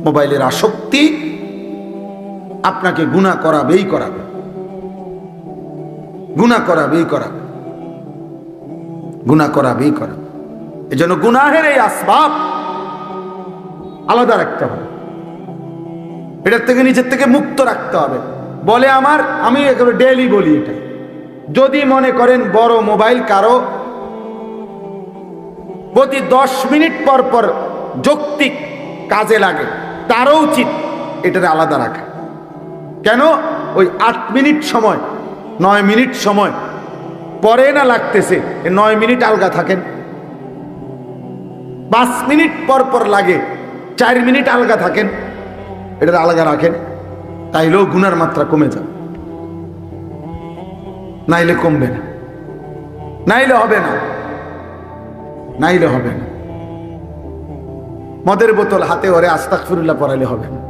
মোবাইলের আসক্তি আপনাকে গুণা করাবেই করাবে। গুণা করাবেই করাবে। গুণা করাবেই করাবে। এজন্য গুনাহের এই আসবাব আলাদা রাখতে হবে। এটার থেকে নিজের থেকে মুক্ত রাখতে হবে। বলে আমার, আমি একেবারে ডেলি বলি এটা। যদি মনে করেন বড় মোবাইল কারও, প্রতি দশ মিনিট পর পর যৌক্তিক কাজে লাগে। তারও উচিত এটার আলাদা রাখা। কেন? ওই আট মিনিট সময়, নয় মিনিট সময়। পরে না লাগতেছে নয় মিনিট আলগা থাকেন। পাঁচ মিনিট পর পর লাগে, চার মিনিট আলগা থাকেন। এটার আলগা রাখেন, তাইলেও গুনার মাত্রা কমে যাবে। নাইলে কমবে না। নাইলে হবে না। নাইলে হবে না। মদের বোতল হাতে ওরে আস্তাক ফিরুল্লাহ পড়াইলে হবে। না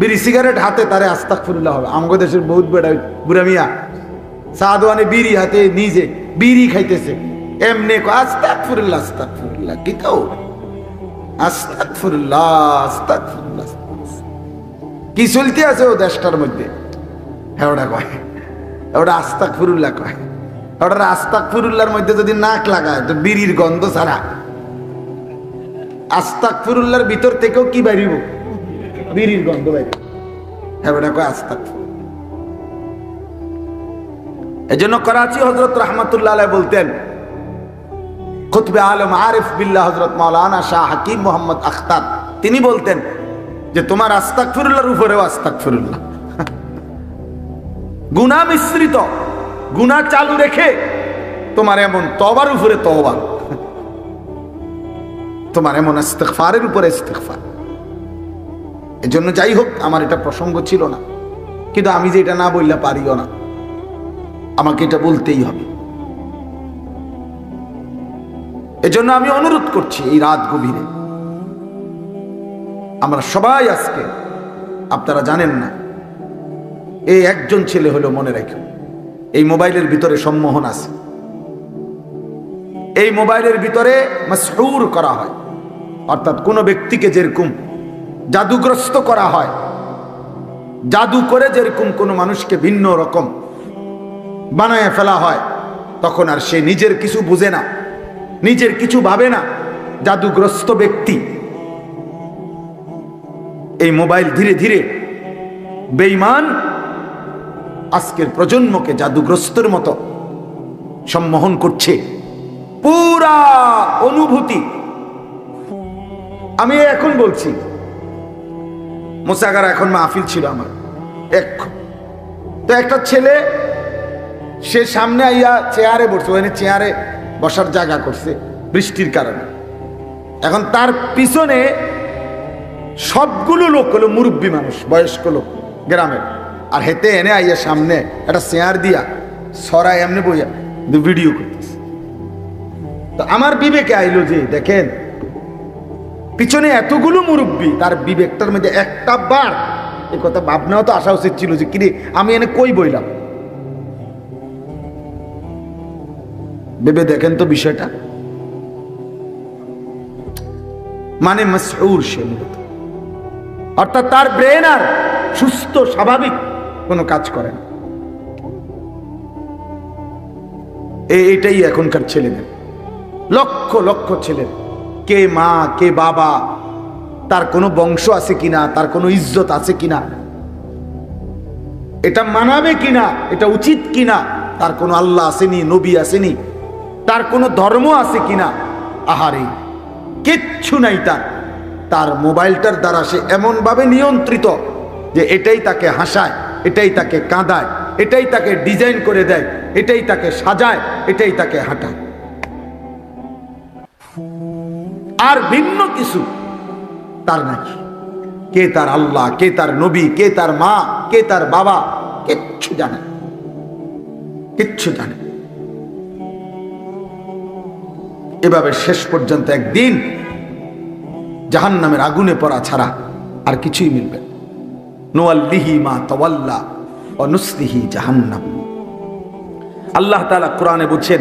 বিড়ি সিগারেট হাতে তারে আস্তাক ফিরুল্লাহ হবে। আমগো দেশের বহুত বেড়া বুড়া মিয়া, সাদওয়ানে বিড়ি হাতে নিজে বিড়ি খাইতেছে। এমনি আস্তাক ফিরুল্লাহ আস্তাক ফিরুল্লাহ কি কাও? আস্তাক ফিরুল্লাহ আস্তাক ফিরুল্লাহ কি চলতে আছে ও দেশটার মধ্যে? হ্যাঁ ওটা কয়। ওটা আস্তাক ফিরুল্লাহ কয়। ওটার আস্তাক ফিরুল্লাহর মধ্যে যদি নাক লাগায়, তো বিড়ির গন্ধ ছাড়া আস্তাক ফিরুল্লাহর ভিতর থেকেও কি বাইরিব? বিড়ির গন্ধ বাইর। হ্যাঁ কয় আস্তাক এই জন্য করাচি হজরত রহমতুল্লাহ বলতেন, খুতবে আলম আরিফ বিল্লাহ হজরত মাওলানা শাহ হাকিম মোহাম্মদ আখতার, তিনি বলতেন যে, তোমার আস্তাক ফিরুল্লাহর উপরেও আস্তাক ফিরুল্লাহ গুণা মিশ্রিত গুণা চালু রেখে তোমার এমন তবার উপরে তবা তোমার এমন ইস্তেকফারের উপরে ইস্তেকফার এজন্য যাই হোক, আমার এটা প্রসঙ্গ ছিল না। কিন্তু আমি যে এটা না বললে পারিও না। আমাকে এটা বলতেই হবে। এজন্য আমি অনুরোধ করছি এই রাত গভীরে। আমরা সবাই আজকে, আপনারা জানেন না, এই একজন ছেলে হলো মনে রাখুন এই মোবাইলের ভিতরে সম্মোহন আছে। এই মোবাইলের ভিতরে মাসরুর করা হয়। অর্থাৎ কোনো ব্যক্তিকে যেরকম জাদুগ্রস্ত করা হয়, জাদু করে যেরকম কোনো মানুষকে ভিন্ন রকম বানায় ফেলা হয়, তখন আর সে নিজের কিছু বুঝে না, নিজের কিছু ভাবে না, জাদুগ্রস্ত ব্যক্তি। এই মোবাইল ধীরে ধীরে বেঈমান আজকের প্রজন্মকে জাদুগ্রস্তর মতো সম্মোহন করছে। পুরা অনুভূতি আমি এখন বলছি, মোসাগার এখন মাহফিল ছিল আমার এক তো একটা ছেলে, সে সামনে আইয়া চেয়ারে বসছে ওখানে চেয়ারে বসার জায়গা করছে বৃষ্টির কারণে। এখন তার পিছনে সবগুলো লোক হলো মুরব্বী মানুষ, বয়স্ক লোক গ্রামের। আর হেতে এনে আইয়া সামনে একটা চেয়ার দিয়া সরাই এমনি বইয়া ভিডিও করতেছে। তো আমার বিবেকে আইলো যে, দেখেন পিছনে এতগুলো মুরব্বী, তার বিবেকটার মধ্যে একটা বার এ কথা ভাবনাও তো আসা উচিত ছিল যে, কিরে, আমি এনে কই বইলাম? ভেবে দেখেন তো বিষয়টা। মানে মসউর সে মূলত। অর্থাৎ তার ব্রেন আর সুস্থ, স্বাভাবিক কোনো কাজ করে না। এটাই এখনকার ছেলেদের। লক্ষ লক্ষ ছেলের কে মা, কে বাবা, তার কোনো বংশ আছে কিনা, তার কোনো ইজ্জত আছে কিনা, এটা মানাবে কিনা, এটা উচিত কিনা, তার কোনো আল্লাহ আসেনি, নবী আসেনি, তার কোনো ধর্ম আছে কিনা, আহারে, কিচ্ছু নাই তার তার মোবাইলটার দ্বারা সে এমনভাবে নিয়ন্ত্রিত যে এটাই তাকে হাসায়, এটাই তাকে কাঁদায়, এটাই তাকে ডিজাইন করে দেয়, এটাই তাকে সাজায়, এটাই তাকে হাঁটায়। আর ভিন্ন কিছু তার নাকি কে তার আল্লাহ, কে তার নবী, কে তার মা, কে তার বাবা, কিচ্ছু জানে কিচ্ছু জানে এভাবে শেষ পর্যন্ত একদিন জাহান নামের আগুনে পড়া ছাড়া আর কিছুই মিলবে। নোয়াল্লিহি মা তওয়াল্লা ও নুসলিহি জাহান্নাম। আল্লাহ তাআলা কোরআনে বলছেন,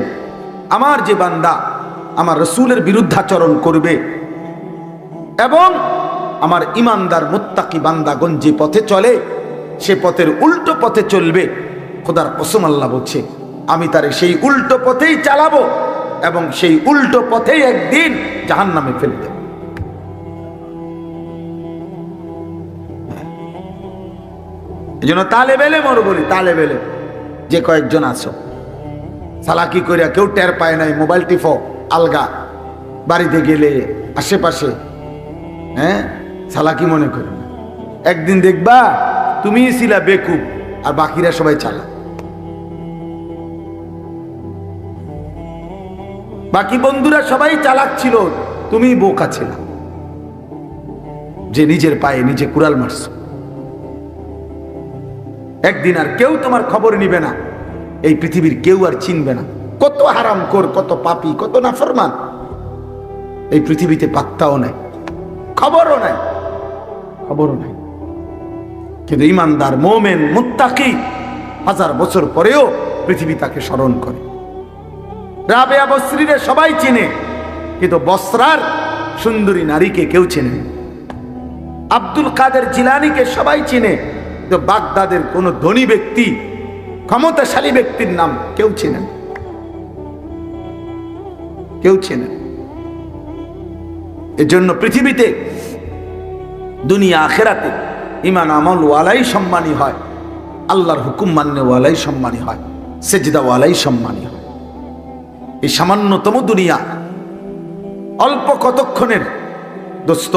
আমার যে বান্দা আমার রসুলের বিরুদ্ধাচরণ করবে এবং আমার ইমানদার মুত্তাকি বান্দাগণ যে পথে চলে, সে পথের উল্টো পথে চলবে। খোদার কসম আল্লাহ বলছে, আমি তারে সেই উল্টো পথেই চালাবো এবং সেই উল্টো পথেই একদিন জাহান নামে ফেলে এই জন্য তালে বেলে মর বলি তালে বেলে যে কয়েকজন আছো সালাকি করিয়া কেউ টের পায় নাই, মোবাইল টিফো আলগা বাড়িতে গেলে আশেপাশে হ্যাঁ? সালাকি মনে করে? একদিন দেখবা তুমিই ছিলা বেকুব আর বাকিরা সবাই চালা। বাকি বন্ধুরা সবাই চালাক ছিল, তুমি বোকা ছিল। যে নিজের পায়ে নিজে কুড়াল মারছ। একদিন আর কেউ তোমার খবর নিবে না, এই পৃথিবীর কেউ আর চিনবে না। কত হারাম কর, কত পাপি, কত নাফরমান। এই পৃথিবীতে পাত্তাও নাই, খবরও নাই। খবরও নাই। কিন্তু ইমানদার মোমেন, মুত্তাকি, হাজার বছর পরেও পৃথিবী তাকে স্মরণ করে। রাবেয়া বস্ত্রীরে সবাই চেনে, কিন্তু বস্ত্রার সুন্দরী নারীকে কেউ চেনে আব্দুল কাদের জিলানিকে সবাই চেনে, কিন্তু বাগদাদের কোন ধনী ব্যক্তি, ক্ষমতাশালী ব্যক্তির নাম কেউ চেনে না। কেউ চেনে। এজন্য পৃথিবীতে, দুনিয়া আখেরাতে ইমান আমল ওয়ালাই সম্মানী হয়। আল্লাহর হুকুম মান্য ওয়ালাই সম্মানী হয়, সেজদা ওয়ালাই সম্মানী হয়। এই সামান্যতম দুনিয়া অল্প কতক্ষণের, দোস্ত,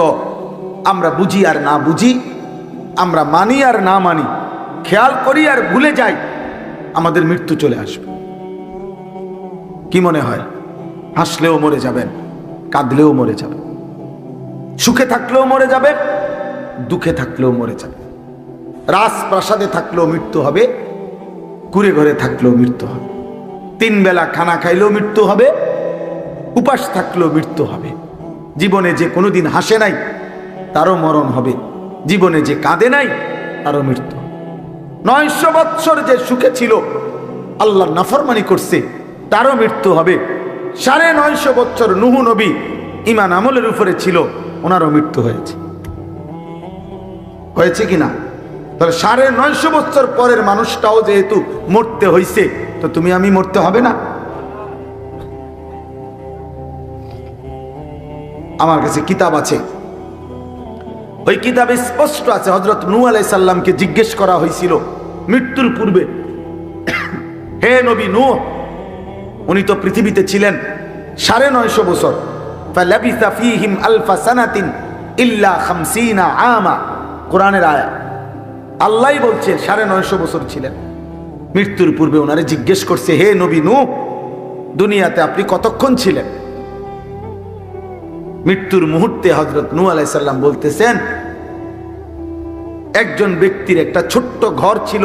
আমরা বুঝি আর না বুঝি, আমরা মানি আর না মানি, খেয়াল করি আর ভুলে যাই, আমাদের মৃত্যু চলে আসবে। কি মনে হয়? হাসলেও মরে যাবেন, কাঁদলেও মরে যাবেন। সুখে থাকলেও মরে যাবেন, দুঃখে থাকলেও মরে যাবেন। রাজপ্রাসাদে থাকলেও মৃত্যু হবে, কুড়ে ঘরে থাকলেও মৃত্যু হবে। তিন বেলা খানা খাইলেও মৃত্যু হবে, উপাস থাকলেও মৃত্যু হবে। জীবনে যে কোনোদিন হাসে নাই, তারও মরণ হবে। জীবনে যে কাঁদে নাই, তারও মৃত্যু নয়শো বৎসর যে সুখে ছিল, আল্লাহ নাফরমানি করছে, তারও মৃত্যু হবে। সাড়ে নয়শো বৎসর নুহু নবী ইমান আমলের উপরে ছিল, ওনারও মৃত্যু হয়েছে। হয়েছে কি না? তাহলে সাড়ে নয়শো বছর পরের মানুষটাও যেহেতু মরতে হইছে, তো তুমি আমি মরতে হবে না? আমার কাছে কিতাব আছে। ওই কিতাবে স্পষ্ট আছে হজরত নু আলাই সাল্লামকে জিজ্ঞেস করা হয়েছিল, মৃত্যুর পূর্বে, হে নবী নু উনি তো পৃথিবীতে ছিলেন সাড়ে নয়শো বছর। ফিহিম আলফা সানাতিন ইল্লা খামসিনা আমা। কোরআনের আয়া। আল্লাহ বলছে, সাড়ে নয়শো বছর ছিলেন। মৃত্যুর পূর্বে ওনারে জিজ্ঞেস করছে, হে নবী নু দুনিয়াতে আপনি কতক্ষণ ছিলেন? মৃত্যুর মুহূর্তে হজরত নু আলাইসাল্লাম বলতেছেন, একজন ব্যক্তির একটা ছোট্ট ঘর ছিল।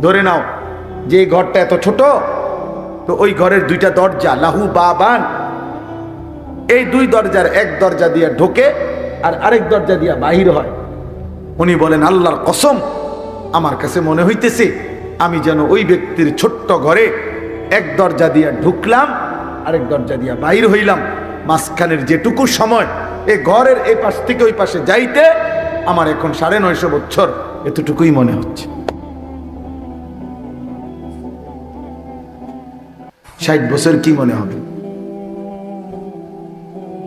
ধরে নাও, যে ঘরটা এত ছোট তো ওই ঘরের দুইটা দরজা, লাহু বাবান। এই দুই দরজার এক দরজা দিয়ে ঢোকে আর আরেক দরজা দিয়া বাহির হয়। উনি বলেন, আল্লাহর কসম, আমার কাছে মনে হইতেছে আমি যেন ওই ব্যক্তির ছোট্ট ঘরে এক দরজা দিয়া ঢুকলাম, আরেক দরজা দিয়া বাহির হইলাম। মাঝখানের যেটুকু সময় এ ঘরের এই পাশ থেকে ওই পাশে যাইতে, আমার এখন সাড়ে নয়শো বছর, এতটুকুই মনে হচ্ছে। ষাট বছর কি মনে হবে?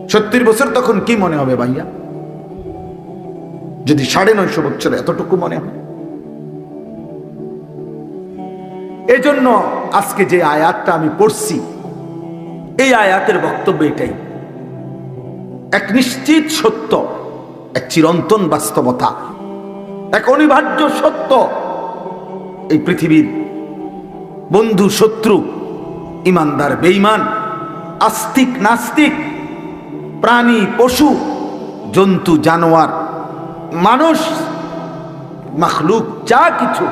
সত্তর বছর তখন কি মনে হবে ভাইয়া? যদি সাড়ে নয়শো বছর এতটুকু মনে হয়। এজন্য আজকে যে আয়াতটা আমি পড়ছি, এই আয়াতের বক্তব্য এটাই। এক নিশ্চিত সত্য, এক চিরন্তন বাস্তবতা, এক অনিবার্য সত্য। এই পৃথিবীর বন্ধু, শত্রু ইমানদার, বেঈমান, আস্তিক, নাস্তিক, প্রাণী, পশু, জন্তু, জানোয়ার, মানুষ, মাখলুক, যা কিছু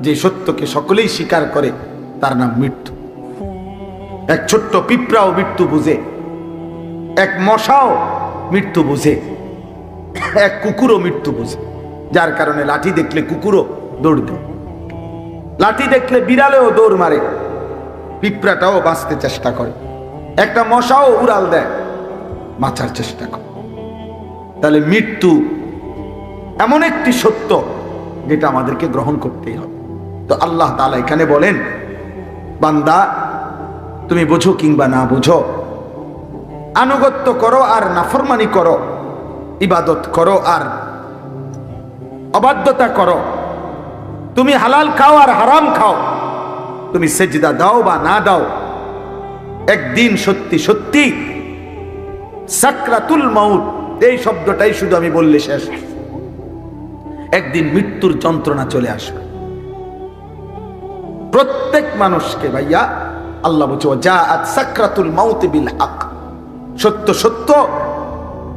যে সত্যকে সকলেই স্বীকার করে, তার নাম মৃত্যু। এক ছোট্ট পিঁপড়াও মৃত্যু বুঝে, এক মশাও মৃত্যু বুঝে, এক কুকুরও মৃত্যু বুঝে, যার কারণে লাঠি দেখলে কুকুরও দৌড় দেয়। লাঠি দেখলে বিড়ালেও দৌড় মারে পিঁপড়াটাও বাঁচতে চেষ্টা করে। একটা মশাও উড়াল দেয়, বাঁচার চেষ্টা করে। তাহলে মৃত্যু এমন একটি সত্য যেটা আমাদেরকে গ্রহণ করতেই হবে। তো আল্লাহ তালা এখানে বলেন, বান্দা, তুমি বোঝো কিংবা না বুঝো, আনুগত্য করো আর নাফরমানি করো, ইবাদত করো আর অবাধ্যতা করো। তুমি হালাল খাও আর হারাম খাও। তুমি সেজদা দাও বা না দাও, একদিন সত্যি সত্যি সাকরাতুল মাউত, এই শব্দটাই শুধু আমি বললে শেষ। একদিন মৃত্যুর যন্ত্রণা চলে আসবে। প্রত্যেক মানুষকে ভাইয়া, আল্লাহ বলছে যা আজ সাকরাতুল মাউতে বিল হক। সত্য সত্য,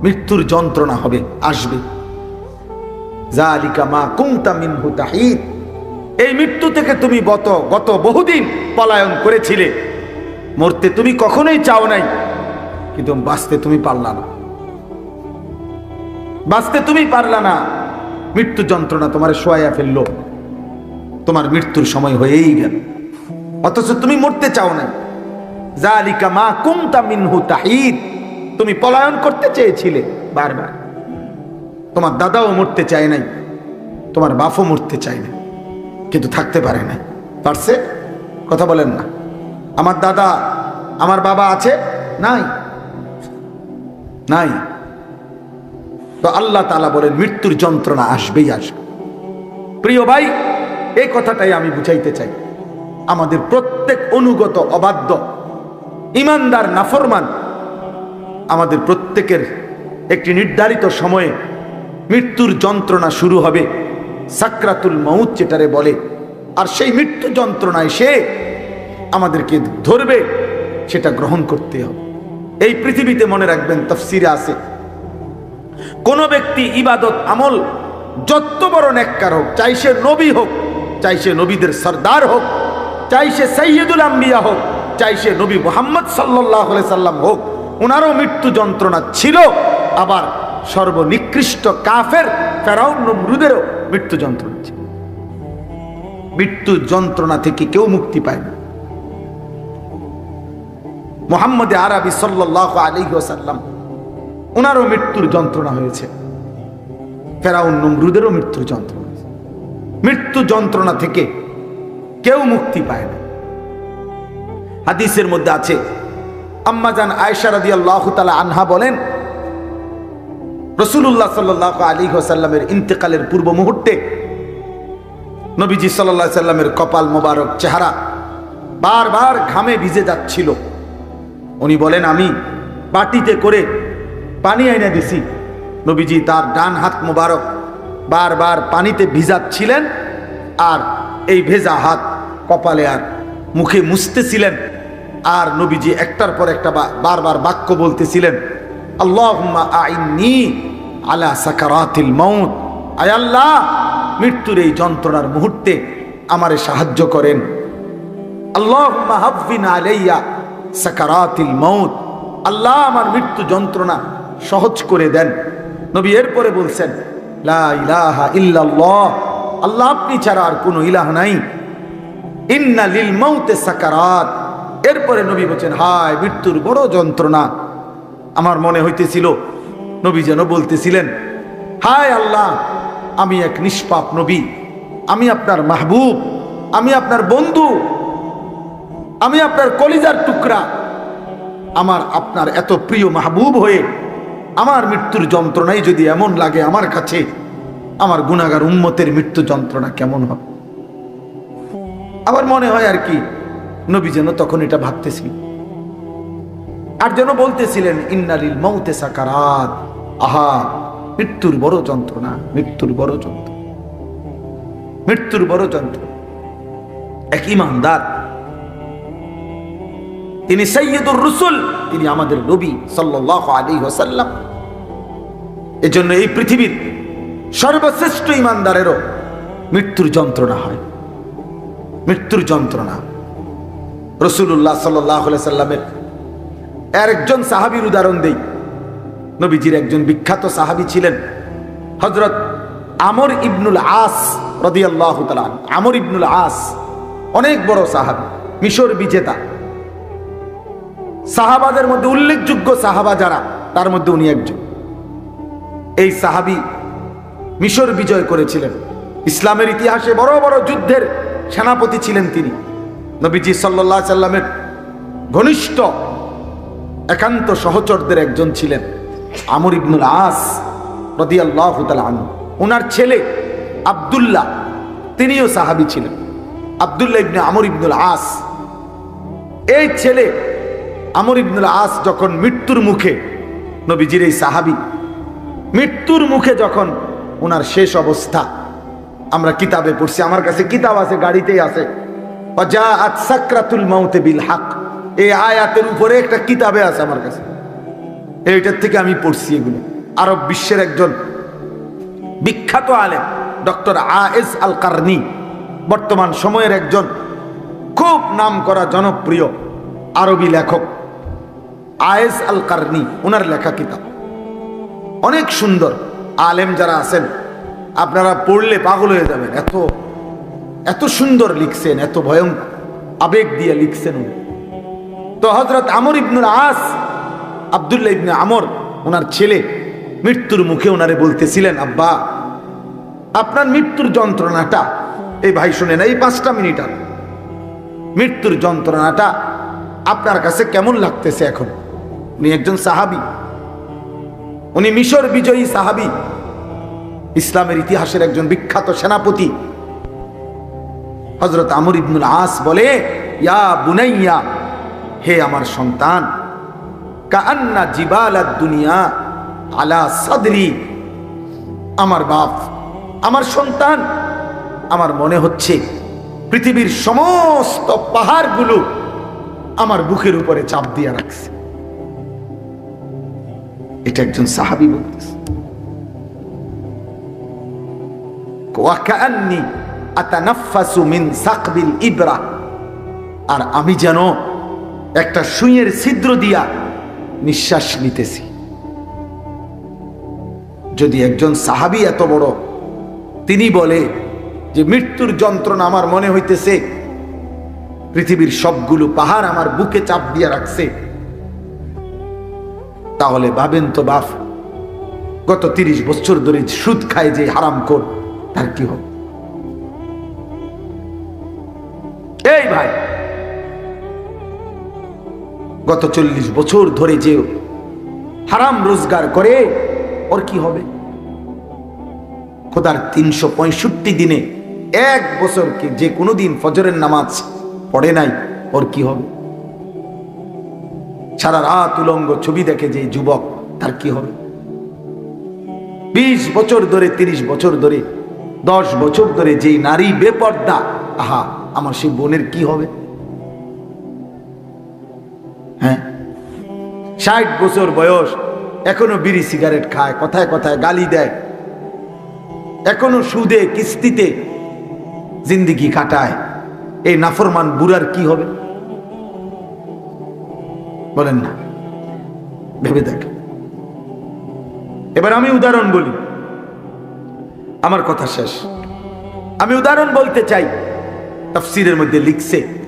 মৃত্যুর যন্ত্রণা হবে, আসবে। জালিকা মা কুমতা মিনহু তাহিদ। এই মৃত্যু থেকে তুমি গত গত বহুদিন পলায়ন করেছিলে। মরতে তুমি কখনোই চাও নাই, কিন্তু বাঁচতে তুমি পারলা না। বাঁচতে তুমি পারলা না, মৃত্যু যন্ত্রণা তোমার শোয়া ফেলল। তোমার মৃত্যুর সময় হয়েই গেল। অথচ তুমি মরতে চাও না জালিকা মা কুমতা মিনহু তাহিদ। তুমি পলায়ন করতে চেয়েছিলে বারবার। তোমার দাদাও মরতে চায় নাই, তোমার বাপও মরতে চায় না কিন্তু থাকতে পারে না। পারছে? কথা বলেন না। আমার দাদা, আমার বাবা আছে? নাই। নাই। তো আল্লাহ তালা বলেন, মৃত্যুর যন্ত্রণা আসবেই আসবে। প্রিয় ভাই, এই কথাটাই আমি বুঝাইতে চাই। আমাদের প্রত্যেক অনুগত, অবাধ্য, ইমানদার, নাফরমান, আমাদের প্রত্যেকের একটি নির্ধারিত সময়ে মৃত্যুর যন্ত্রণা শুরু হবে। সাকরাতুল মৌত যেটারে বলে, আর সেই মৃত্যু যন্ত্রণায় সে আমাদেরকে ধরবে, সেটা গ্রহণ করতে হবে। এই পৃথিবীতে মনে রাখবেন, তফসিরে আছে, কোন ব্যক্তি ইবাদত, আমল যত বড় নেককার হোক, চাই সে নবী হোক, চাই সে নবীদের সর্দার হোক, চাই সে সৈয়দুল আম্বিয়া হোক, চাই সে নবী মোহাম্মদ সাল্লাহ সাল্লাম হোক ওনারও মৃত্যু যন্ত্রণা ছিল, আবার সর্বনিকৃষ্ট কাফের ফেরাউন নমরুদেরও মৃত্যু যন্ত্রণা ছিল মৃত্যু যন্ত্রণা থেকে কেউ মুক্তি পায় না। মোহাম্মদ আরবি সাল্লাহ আলী সাল্লাম ওনারও মৃত্যুর যন্ত্রণা হয়েছে। ফেরাউন নমরুদেরও মৃত্যুর যন্ত্রণা। মৃত্যু যন্ত্রণা থেকে কেউ মুক্তি পায় না। হাদিসের মধ্যে আছে আম্মাজান আয়সা রাদি আল্লাহ তালা আনহা বলেন রসুল্লাহ সাল্লাহ আলী সাল্লামের ইন্তেকালের পূর্ব মুহূর্তে নবীজি সাল্লাহ সাল্লামের কপাল মোবারক চেহারা বারবার ঘামে ভিজে যাচ্ছিল। উনি বলেন, আমি বাটিতে করে পানি এনে দিছি। নবীজি তার ডান হাত মোবারক বারবার পানিতে ভিজাচ্ছিলেন আর এই ভেজা হাত কপালে আর মুখে মুছতেছিলেন। আর নবীজি একটার পর একটা বারবার বাক্য বলতেছিলেন আল্লাহুম্মা আইন্নি আলা সাকারাতিল আয় আল্লাহ, মৃত্যুর এই যন্ত্রণার মুহূর্তে আমারে সাহায্য করেন। আল্লাহুম্মা হাফিন আলাইয়া সাকারাতিল মউত। আল্লাহ আমার মৃত্যু যন্ত্রণা সহজ করে দেন। নবী এরপরে বলছেন, লা ইলাহা ইল্লাল্লাহ। আল্লাহ আপনি ছাড়া আর কোনো ইলাহ নাই। ইন্না লিল মৌতে সাকারাত। এরপরে নবী বলছেন, হায়, মৃত্যুর বড় যন্ত্রণা। আমার মনে হইতেছিল, নবী যেন বলতেছিলেন, হায় আল্লাহ, আমি এক নিষ্পাপ নবী, আমি আপনার মাহবুব, আমি আপনার বন্ধু, আমি আপনার কলিজার টুকরা। আমার আপনার এত প্রিয় মাহবুব হয়ে আমার মৃত্যুর যন্ত্রণাই যদি এমন লাগে আমার কাছে, আমার গুণাগার উম্মতের মৃত্যু যন্ত্রণা কেমন হবে? আবার মনে হয় আর কি, নবী যেন তখন এটা ভাবতেছি আর যেন বলতেছিলেন, ইন্নালিল মৌতে সাকারাত। আহা, মৃত্যুর বড় যন্ত্রণা, মৃত্যুর বড় যন্ত্র মৃত্যুর বড় যন্ত্র এক ইমানদার। তিনি সৈয়দুর রসুল, তিনি আমাদের নবী সাল্লাহ আলী ওসাল্লাম এজন্য এই পৃথিবীর সর্বশ্রেষ্ঠ ইমানদারেরও মৃত্যুর যন্ত্রণা হয়। মৃত্যুর যন্ত্রণা। রসুল্লাহ সাল্লাহ সাল্লামের একজন সাহাবির উদাহরণ দেই। নবীজির একজন বিখ্যাত সাহাবি ছিলেন হজরত আমর ইবনুল আস রদিয়াল্লাহ আমর ইবনুল আস অনেক বড় সাহাবি, মিশর বিজেতা। সাহাবাদের মধ্যে উল্লেখযোগ্য সাহাবা যারা, তার মধ্যে উনি একজন। এই সাহাবি মিশর বিজয় করেছিলেন। ইসলামের ইতিহাসে বড় বড় যুদ্ধের সেনাপতি ছিলেন তিনি। নবীজি সাল্লাহ সাল্লামের ঘনিষ্ঠ একান্ত সহচরদের একজন ছিলেন আমর ইবনুল আস রদিয়াল্লাহ আনহু। ওনার ছেলে আব্দুল্লাহ, তিনিও সাহাবি ছিলেন, আব্দুল্লাহ ইবনে আমর ইবনুল আস। এই ছেলে আমর ইবনুল আস যখন মৃত্যুর মুখে, নবীজির এই সাহাবি, মৃত্যুর মুখে যখন ওনার শেষ অবস্থা, আমরা কিতাবে পড়ছি, আমার কাছে কিতাব আছে, গাড়িতেই আছে। অজাআত সাকরাতুল মাউতে বিল হক। এই আয়াতের উপরে একটা কিতাবে আছে আমার কাছে। এইটার থেকে আমি পড়ছি এগুলো। আরব বিশ্বের একজন বিখ্যাত আলেম, ডক্টর আএস আল কারনি বর্তমান সময়ের একজন খুব নাম করা জনপ্রিয় আরবি লেখক। আয়েস আল কারনি ওনার লেখা কিতাব। অনেক সুন্দর আলেম যারা আছেন, আপনারা পড়লে পাগল হয়ে যাবেন। এত এত সুন্দর লিখছেন, এত ভয়ঙ্কর, আবেগ দিয়ে লিখছেন উনি। তো হজরত আমর ইবনুল আস, আবদুল্লাহ ইবনে আমর ওনার ছেলে, মৃত্যুর মুখে ওনারে বলতেছিলেন, আব্বা, আপনার মৃত্যুর যন্ত্রণাটা, এই ভাই শুনেন, এই পাঁচটা মিনিট আর মৃত্যুর যন্ত্রণাটা আপনার কাছে কেমন লাগতেছে এখন? উনি একজন সাহাবি। উনি মিশর বিজয়ী সাহাবি। ইসলামের ইতিহাসের একজন বিখ্যাত সেনাপতি। হজরত আমর ইবনুল আস বলে, ইয়া বুনাইয়া হে আমার সন্তান কান্না জিবাল দুনিয়া আলা সাদরি। আমার বাপ, আমার সন্তান, আমার মনে হচ্ছে পৃথিবীর সমস্ত পাহাড়গুলো আমার বুকের উপরে চাপ দিয়ে রাখছে। এটা একজন সাহাবি বলতেছে। আর আমি যেন একটা সুইয়ের ছিদ্র দিয়া নিঃশ্বাস নিতেছি। যদি একজন সাহাবি এত বড়, তিনি বলে যে, মৃত্যুর যন্ত্রণা আমার মনে হইতেছে, পৃথিবীর সবগুলো পাহাড় আমার বুকে চাপ দিয়ে রাখছে, তাহলে ভাবেন তো বাপ, গত তিরিশ বছর ধরে সুদ খায় যে হারাম কর তার কি হবে? গত চল্লিশ বছর ধরে যে হারাম রোজগার করে, ওর কি হবে? খোদার তিনশো পঁয়ষট্টি দিনে এক বছর কি যে কোনো দিন ফজরের নামাজ পড়ে নাই, ওর কি হবে? সারা রাত উলঙ্গ ছবি দেখে যে যুবক, তার কি হবে? বিশ বছর ধরে, তিরিশ বছর ধরে, দশ বছর ধরে যেই নারী বেপর্দা, আহা, আমার সেই বোনের কি হবে? হ্যাঁ? ষাট বছর বয়স, এখনও বিড়ি সিগারেট খায়, কথায় কথায় গালি দেয়। এখনও সুদে, কিস্তিতে জিন্দিগি কাটায়। এই নাফরমান বুড়ার কি হবে? বলেন না, ভেবে দেখ। এবার আমি উদাহরণ বলি। আমার কথা শেষ। আমি উদাহরণ বলতে চাই। তফসিরের মধ্যে লিখছে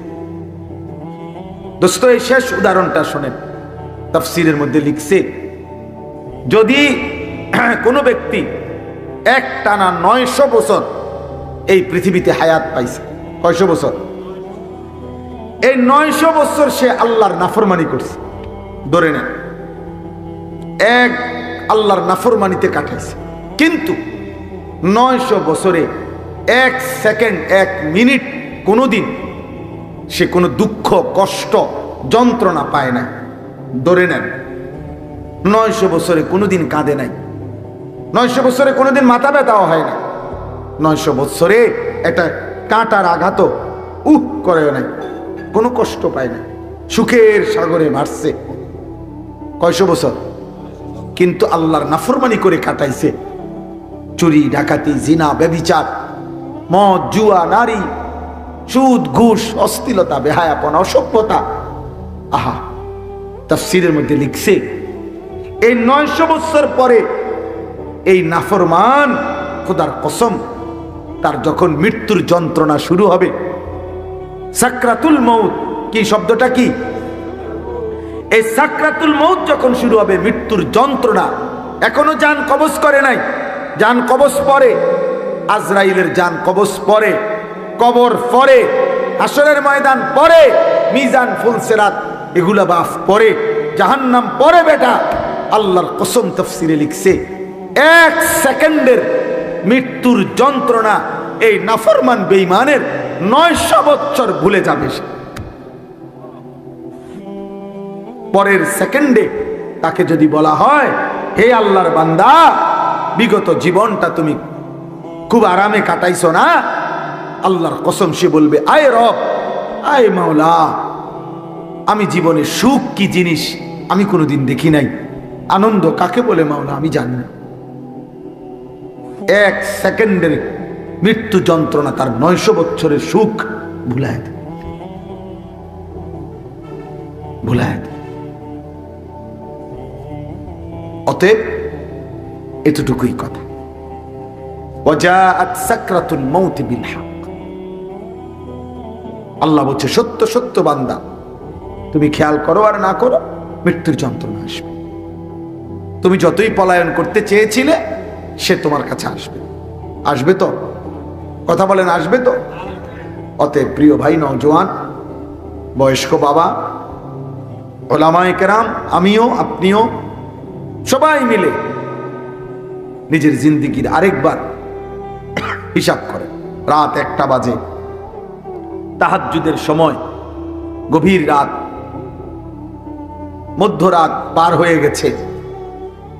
দোস্ত, এই শেষ উদাহরণটা শোনেন। তফসিরের মধ্যে লিখছে, যদি কোনো ব্যক্তি এক টানা নয়শো বছর এই পৃথিবীতে হায়াত পাইছে, কয়শো বছর? এই নয়শো বছর সে আল্লাহর নাফরমানি করছে। ধরে নেন, এক আল্লাহর নাফরমানিতে কাটাইছে। কিন্তু নয়শো বছরে এক সেকেন্ড, এক মিনিট কোনোদিন সে কোনো দুঃখ, কষ্ট, যন্ত্রণা পায় না। ধরে নেন, নয়শো বছরে কোনোদিন কাঁদে নাই। নয়শো বছরে কোনোদিন মাথা ব্যথাও হয় না। নয়শো বছরে একটা কাঁটার আঘাত, উহ করে নাই। কোনো কষ্ট পায় না। সুখের সাগরে মারছে কয়শো বছর? কিন্তু আল্লাহর নাফরমানি করে কাটাইছে। চুরি, ডাকাতি, জিনা ব্যবিচার মদ, জুয়া, নারী সুদ, ঘুষ, অস্থিলতা, বেহায়াপনা, অসভ্যতা। আহা, তাফসিরের মধ্যে লিখছে, এই নয়শো বছর পরে এই নাফরমান খোদার কসম, তার যখন মৃত্যুর যন্ত্রণা শুরু হবে, সাকরাতুল মৌত কি শব্দটা কি? এই সাকরাতুল মৌত যখন শুরু হবে, মৃত্যুর যন্ত্রণা, এখনও যান কবজ করে নাই, যান কবজ পরে, আজরাইলের যান কবজ পরে কবর পরে, হাসরের ময়দান পরে, মিজান ফুলসেরাত এগুলা বাফ পরে, জাহান্নাম পরে বেটা, আল্লাহর কসম তফসিরে লিখছে, এক সেকেন্ডের মৃত্যুর যন্ত্রণা এই নাফরমান বেইমানের নয়শো বৎসর ভুলে যাবে পরের সেকেন্ডে তাকে যদি বলা হয়, হে আল্লাহর বান্দা, বিগত জীবনটা তুমি খুব আরামে কাটাইছো না? আল্লাহর কসম সে বলবে আয় রব আয় মাওলা আমি জীবনে সুখ কি জিনিস আমি কোনোদিন দেখি নাই আনন্দ কাকে বলে মাওলা আমি জানি না এক সেকেন্ডের মৃত্যু যন্ত্রণা তার নয়শো বছরের সুখ ভুলায় দেয় ভুলায় দেয় অতএব এতটুকুই কথা وجاءت سكرة الموت بالحق আল্লাহ বলছে, সত্য সত্য বান্দা। তুমি খেয়াল করো আর না করো, মৃত্যুর যন্ত্রণা আসবে। তুমি যতই পলায়ন করতে চেয়েছিলে, সে তোমার কাছে আসবে। আসবে তো? কথা বলেন, আসবে তো? অতএব প্রিয় ভাই নজওয়ান বয়স্ক বাবা, ওলামায় কেরাম, আমিও, আপনিও, সবাই মিলে নিজের জিন্দিগির আরেকবার হিসাব করে রাত একটা বাজে। তাহাজ্জুদের সময় গভীর রাত, মধ্যরাত পার হয়ে গেছে।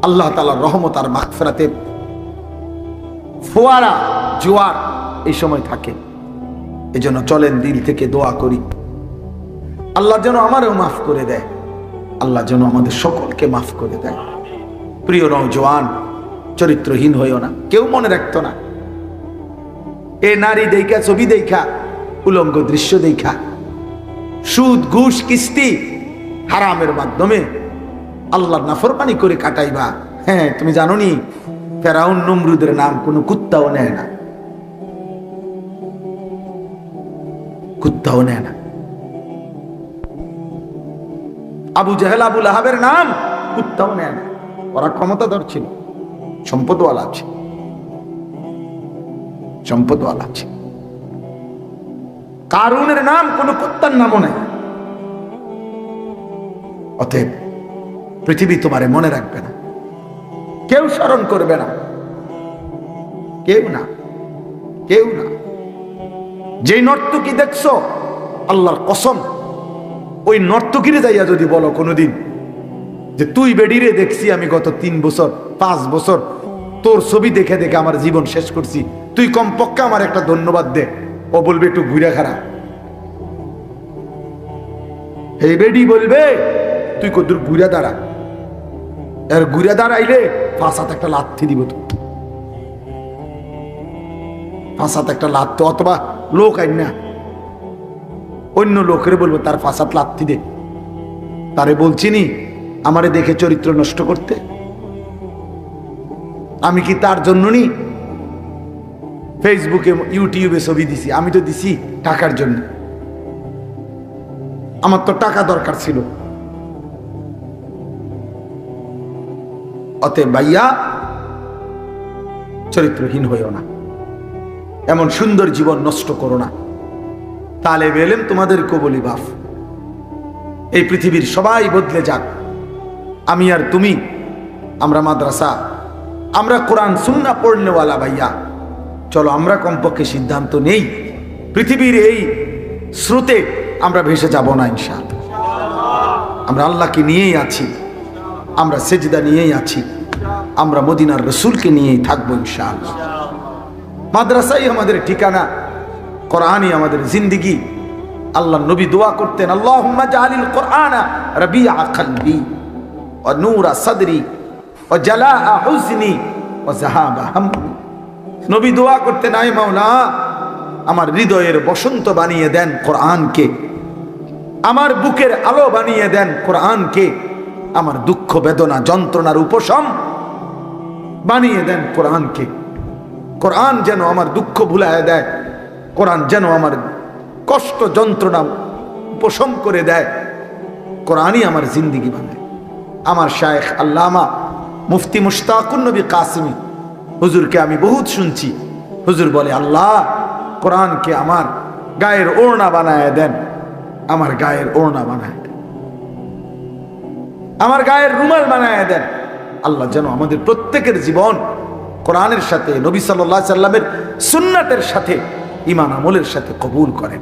আল্লাহ তালার রহমত আর মাগফেরাতে ফোয়ারা, জোয়ার এই সময় থাকে। এজন্য চলেন দিল থেকে দোয়া করি। আল্লাহ যেন আমারও মাফ করে দেয়। আল্লাহ যেন আমাদের সকলকে মাফ করে দেয়। প্রিয় নৌজওয়ান চরিত্রহীন হইও না, কেউ মনে রাখতো না। এ নারী দেখা ছবি দেখা উলঙ্গ দৃশ্য দেখা। সুদ, ঘুষ, কিস্তি হারামের মাধ্যমে আল্লাহর নাফরমানি করে কাটাইবা। হ্যাঁ তুমি জানো নি ফেরাউন নমরুদের নাম কোনো কুত্তাও নেয় না। কুত্তাও নেয় না। আবু জাহেল আবুল আহাবের নাম কুত্তাও নেয় না। ওরা ক্ষমতাধর ছিল, সম্পদওয়ালা আছে সম্পদওয়ালা আছে কারুনের নাম কোন কুত্তার নামও নাই। অতএব পৃথিবী তোমারে মনে রাখবে না। কেউ স্মরণ করবে না। কেউ না। কেউ না। যেই নর্তকী দেখছ, আল্লাহর কসম, ওই নর্তকীরে যাইয়া যদি বলো কোনোদিন যে তুই বেডিরে দেখছি আমি গত তিন বছর, পাঁচ বছর, তোর ছবি দেখে দেখে আমার জীবন শেষ করছি, তুই কমপক্ষে আমার একটা ধন্যবাদ দে। ও বলবে একটু ঘুরে খারাপ বেডি বলবে, তুই কদ্দুর ঘুরে দাঁড়া। এর ঘুরে দাঁড়াইলে ফাঁসাতে একটা লাথি দিব তো। ফাঁসাতে একটা লাথ, অথবা লোক আইন না। অন্য লোকের বলব, তার ফাঁসাত লাথি দে। তারে বলছি নি, আমারে দেখে চরিত্র নষ্ট করতে। আমি কি তার জন্য নি ফেসবুকে ইউটিউবে ছবি দিছি। আমি তো দিছি টাকার জন্য। আমার তো টাকা দরকার ছিল। অতএব ভাইয়া, চরিত্রহীন হইও না। এমন সুন্দর জীবন নষ্ট করো না। তালে বেলেন তোমাদেরকেও বলি, বাফ। এই পৃথিবীর সবাই বদলে যাক। আমি আর তুমি, আমরা মাদ্রাসা, আমরা কোরআন, সুন্না পড়নেওয়ালা ভাইয়া। চলো, আমরা কমপক্ষে সিদ্ধান্ত নেই। পৃথিবীর এই স্রোতে আমরা ভেসে যাব না ইনশাল আমরা আল্লাহকে নিয়েই আছি, আমরা সেজদা নিয়েই আছি, আমরা মদিনার রসুলকে নিয়েই থাকব ইনশাল মাদ্রাসাই আমাদের ঠিকানা, কোরআনই আমাদের জিন্দিগি। আল্লাহ নবী দোয়া করতেন আল্লাহ জালিল কোরআনা কলবি ও ও ও নবী দোয়া করতে নাই মাওলা, আমার হৃদয়ের বসন্ত বানিয়ে দেন কোরআনকে। আমার বুকের আলো বানিয়ে দেন কোরআনকে। আমার দুঃখ বেদনা যন্ত্রণার উপশম বানিয়ে দেন কোরআনকে। কোরআন যেন আমার দুঃখ ভুলায় দেয়, কোরআন যেন আমার কষ্ট যন্ত্রণা উপশম করে দেয়, কোরআনই আমার জিন্দিগি বানায়। আমার শায়েখ আল্লামা মুফতি মুশতাকুন নবী কাসিমি হুজুরকে আমি বহুত শুনছি। হুজুর বলে, আল্লাহ, কোরআনকে আমার গায়ের ওড়না বানায় দেন। আমার গায়ের ওড়না বানায় দেন। আমার গায়ের রুমাল বানায় দেন। আল্লাহ যেন আমাদের প্রত্যেকের জীবন কোরআনের সাথে, নবী সাল্লাহ সাল্লামের সুন্নাতের সাথে ইমান আমলের সাথে কবুল করেন।